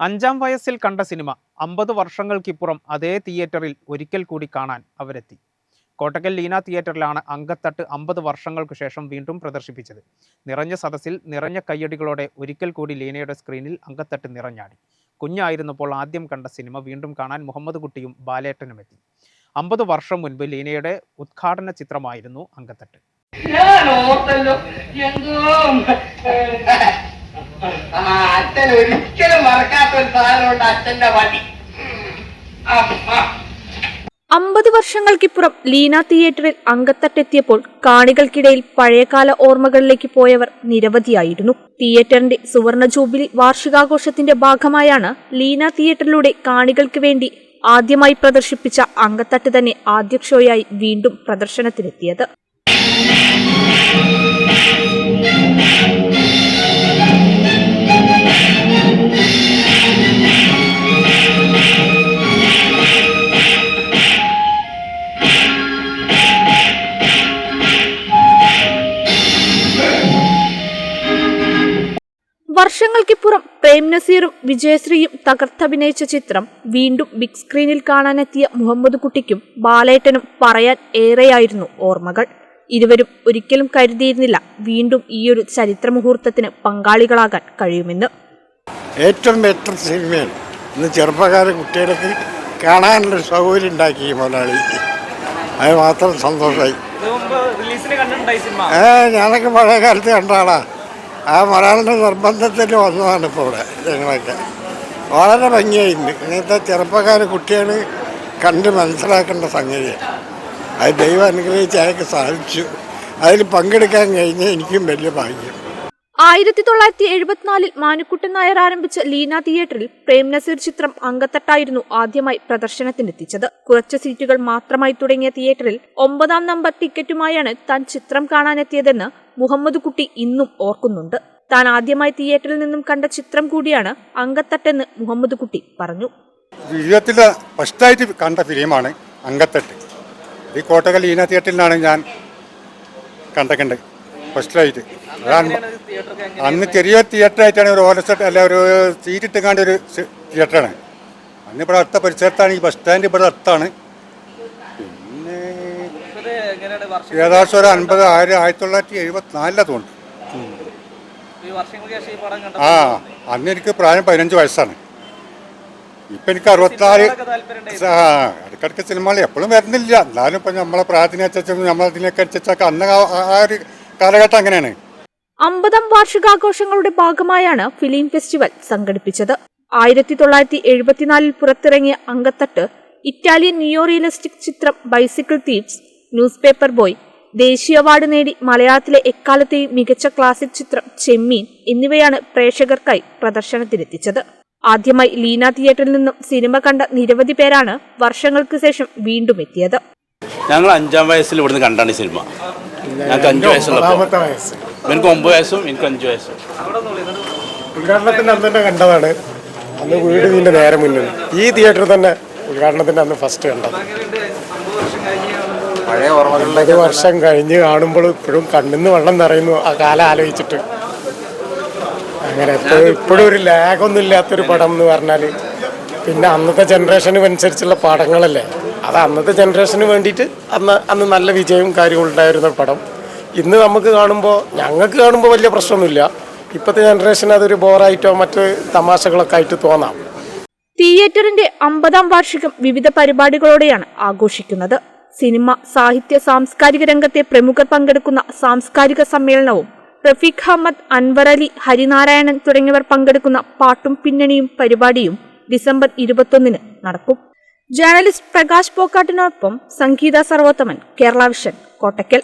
അഞ്ചാം വയസ്സിൽ കണ്ട സിനിമ അമ്പത് വർഷങ്ങൾക്കിപ്പുറം അതേ തിയേറ്ററിൽ ഒരിക്കൽ കൂടി കാണാൻ അവരെത്തി. കോട്ടക്കൽ ലീന തിയേറ്ററിലാണ് അങ്കത്തട്ട് അമ്പത് വർഷങ്ങൾക്ക് ശേഷം വീണ്ടും പ്രദർശിപ്പിച്ചത്. നിറഞ്ഞ സദസ്സിൽ നിറഞ്ഞ കയ്യടികളോടെ ഒരിക്കൽ കൂടി ലീനയുടെ സ്ക്രീനിൽ അങ്കത്തട്ട് നിറഞ്ഞാടി. കുഞ്ഞായിരുന്നപ്പോൾ ആദ്യം കണ്ട സിനിമ വീണ്ടും കാണാൻ മുഹമ്മദ് കുട്ടിയും ബാലേട്ടനും എത്തി. അമ്പത് വർഷം മുൻപ് ലീനയുടെ ഉദ്ഘാടന ചിത്രമായിരുന്നു അങ്കത്തട്ട് ഞാൻ ഓർത്തല്ലോ എന്തോ അച്ഛൻ ഒരിക്കലും മറക്കാത്ത ഒരു സാധനമുണ്ട് അച്ഛന്റെ വടി. അമ്പത് വർഷങ്ങൾക്കിപ്പുറം ലീന തിയേറ്ററിൽ അങ്കത്തട്ടെത്തിയപ്പോൾ കാണികൾക്കിടയിൽ പഴയകാല ഓർമ്മകളിലേക്ക് പോയവർ നിരവധിയായിരുന്നു. തിയേറ്ററിന്റെ സുവർണ ജൂബിലി വാർഷികാഘോഷത്തിന്റെ ഭാഗമായാണ് ലീന തിയേറ്ററിലൂടെ കാണികൾക്ക് വേണ്ടി ആദ്യമായി പ്രദർശിപ്പിച്ച അങ്കത്തട്ട് തന്നെ ആദ്യ ഷോയായി വീണ്ടും പ്രദർശനത്തിനെത്തിയത്. വർഷങ്ങൾക്കിപ്പുറം പ്രേം നസീറും വിജയശ്രീയും തകർത്തഭിനയിച്ച ചിത്രം വീണ്ടും ബിഗ് സ്ക്രീനിൽ കാണാനെത്തിയ മുഹമ്മദ് കുട്ടിക്കും ബാലേട്ടനും പറയാൻ ഏറെയായിരുന്നു ഓർമ്മകൾ. ഇരുവരും ഒരിക്കലും കരുതിയിരുന്നില്ല വീണ്ടും ഈയൊരു ചരിത്ര മുഹൂർത്തത്തിന് പങ്കാളികളാകാൻ കഴിയുമെന്ന്. ഏറ്റവും ബെറ്റർ സിനിമയാണ്. ഇന്ന് ചെറുപ്പക്കാരെ കുട്ടികൾക്ക് കാണാനുള്ള സൗകര്യം ഉണ്ടാക്കി മലയാളി അത് മാത്രം സന്തോഷമായി. ഏ ഞാനൊക്കെ പഴയ കാലത്ത് കണ്ട ആളാ. ആ മലയാളിന്റെ നിർബന്ധത്തിൽ വന്നതാണ് ഇപ്പോൾ ഇവിടെ ഞങ്ങളൊക്കെ വളരെ ഭംഗിയായിട്ടുണ്ട് ഇങ്ങനത്തെ ചെറുപ്പക്കാർ കുട്ടികൾ കണ്ട് മനസ്സിലാക്കേണ്ട സംഗതിയാണ്. അത് ദൈവം അനുഗ്രഹിച്ച് അയാൾക്ക് സാധിച്ചു. അതിൽ പങ്കെടുക്കാൻ കഴിഞ്ഞ എനിക്കും വലിയ ഭാഗ്യം. ആയിരത്തി തൊള്ളായിരത്തി എഴുപത്തിനാലിൽ മാനുക്കുട്ടൻ നായർ ആരംഭിച്ച ലീന തിയേറ്ററിൽ പ്രേം നസീർ ചിത്രം അങ്കത്തട്ടായിരുന്നു ആദ്യമായി പ്രദർശനത്തിനെത്തിച്ചത്. കുറച്ച് സീറ്റുകൾ മാത്രമായി തുടങ്ങിയ തിയേറ്ററിൽ ഒമ്പതാം നമ്പർ ടിക്കറ്റുമായാണ് താൻ ചിത്രം കാണാനെത്തിയതെന്ന് മുഹമ്മദ് കുട്ടി ഇന്നും ഓർക്കുന്നുണ്ട്. താൻ ആദ്യമായി തിയേറ്ററിൽ നിന്നും കണ്ട ചിത്രം കൂടിയാണ് അങ്കത്തട്ടെന്ന് മുഹമ്മദ് കുട്ടി പറഞ്ഞു. ജീവിതത്തിലെ ഫസ്റ്റായിട്ട് കണ്ട ഫിലിമാണ് അങ്കത്തട്ട് ഈ കോട്ടകൽ ലീന തിയേറ്ററിലാണ് ഞാൻ കണ്ടക്കണ്ട് ഫസ്റ്റായിട്ട് അതാണ് അന്ന് ചെറിയ തിയേറ്ററായിട്ടാണ് ഒരു ഓലസെറ്റ് അല്ല ഒരു സീറ്റ് ഇട്ടുകാണ്ട് ഒരു തിയേറ്ററാണ് അന്ന് ഇവിടെ അടുത്ത പരിസരത്താണ് ഈ ബസ് സ്റ്റാൻഡ് ഇവിടെ അടുത്താണ്. പിന്നെ ഏകദേശം ഒരു അൻപത് ആയിരം ആയിരത്തി തൊള്ളായിരത്തി എഴുപത്തിനാലിലാണ് തോന്നുന്നു ആ അന്ന് എനിക്ക് പ്രായം പതിനഞ്ച് വയസ്സാണ്. ഇപ്പം എനിക്ക് അറുപത്തിനാല് ആ ഇടയ്ക്കിടയ്ക്ക് സിനിമകൾ എപ്പോഴും വരുന്നില്ല. എന്നാലും ഇപ്പം നമ്മളെ പ്രാർത്ഥനയനുസരിച്ച് നമ്മളതിനൊക്കെ അനുസരിച്ചൊക്കെ അന്ന് ആ ഒരു കാലഘട്ടം അങ്ങനെയാണ്. അമ്പതാം വാർഷികാഘോഷങ്ങളുടെ ഭാഗമായാണ് ഫിലിം ഫെസ്റ്റിവൽ സംഘടിപ്പിച്ചത്. ആയിരത്തി തൊള്ളായിരത്തി എഴുപത്തിനാലിൽ പുറത്തിറങ്ങിയ അങ്കത്തട്ട് ഇറ്റാലിയൻ നിയോ റിയലിസ്റ്റിക് ചിത്രം bicycle thieves newspaper boy ദേശീയ അവാർഡ് നേടി മലയാളത്തിലെ എക്കാലത്തെയും മികച്ച ക്ലാസിക് ചിത്രം ചെമ്മീൻ എന്നിവയാണ് പ്രേക്ഷകർക്കായി പ്രദർശനത്തിനെത്തിച്ചത്. ആദ്യമായി ലീന തിയേറ്ററിൽ നിന്നും സിനിമ കണ്ട നിരവധി പേരാണ് വർഷങ്ങൾക്ക് ശേഷം വീണ്ടും എത്തിയത്. ഞങ്ങൾ അഞ്ചാം വയസ്സിൽ ഇവിടുന്ന് കണ്ടാണ് ഈ സിനിമ. ഞങ്ങൾക്ക് അഞ്ച് വയസ്സുള്ളപ്പോൾ ഒമ്പതാമത്തെ വയസ്സ്. ഒമ്പത് വയസ്സും എനിക്ക് അഞ്ച് വയസ്സും. ഉദ്ഘാടനത്തിന്റെ അന്ന് തന്നെ കണ്ടതാണ്. അന്ന് വീട് ഇതിന്റെ നേരെ മുന്നിൽ. ഈ തിയേറ്റർ തന്നെ ഉദ്ഘാടനത്തിന്റെ അന്ന് ഫസ്റ്റ് കണ്ടത്. ഒമ്പത് വർഷം കഴിഞ്ഞ് കാണുമ്പോൾ ഇപ്പോഴും കണ്ണിന്ന് വെള്ളം നിറയുന്നു. ആ കാലം ആലോചിച്ചിട്ട്. അങ്ങനെ എപ്പോഴും ഇപ്പോഴും ഒരു ലാഗൊന്നും ഇല്ലാത്തൊരു പടം എന്ന് പറഞ്ഞാൽ പിന്നെ അന്നത്തെ ജനറേഷനും അനുസരിച്ചുള്ള പടങ്ങളല്ലേ അത് അന്നത്തെ ജനറേഷന് വേണ്ടിയിട്ട് അന്ന് അന്ന് നല്ല വിജയവും കാര്യവും ഉണ്ടായിരുന്ന പടം. ഇന്ന് നമുക്ക് കാണുമ്പോൾ ഞങ്ങൾക്ക് കാണുമ്പോൾ വലിയ പ്രശ്നമൊന്നുമില്ല. ഇപ്പോഴത്തെ ജനറേഷൻ അതൊരു ബോറായിട്ടോ മറ്റ് തമാശകളൊക്കെ ആയിട്ട് തോന്നാം. തിയേറ്ററിന്റെ അമ്പതാം വാർഷികം വിവിധ പരിപാടികളോടെയാണ് ആഘോഷിക്കുന്നത്. സിനിമ സാഹിത്യ സാംസ്കാരിക രംഗത്തെ പ്രമുഖർ പങ്കെടുക്കുന്ന സാംസ്കാരിക സമ്മേളനവും റഫീഖ് അഹമ്മദ് അൻവർ അലി ഹരിനാരായണൻ തുടങ്ങിയവർ പങ്കെടുക്കുന്ന പാട്ടും പിന്നണിയും പരിപാടിയും ഡിസംബർ ഇരുപത്തൊന്നിന് നടക്കും. ജേർണലിസ്റ്റ് പ്രകാശ് പോക്കാട്ടിനൊപ്പം സംഗീത സർവോത്തമൻ കേരള വിഷൻ കോട്ടക്കൽ.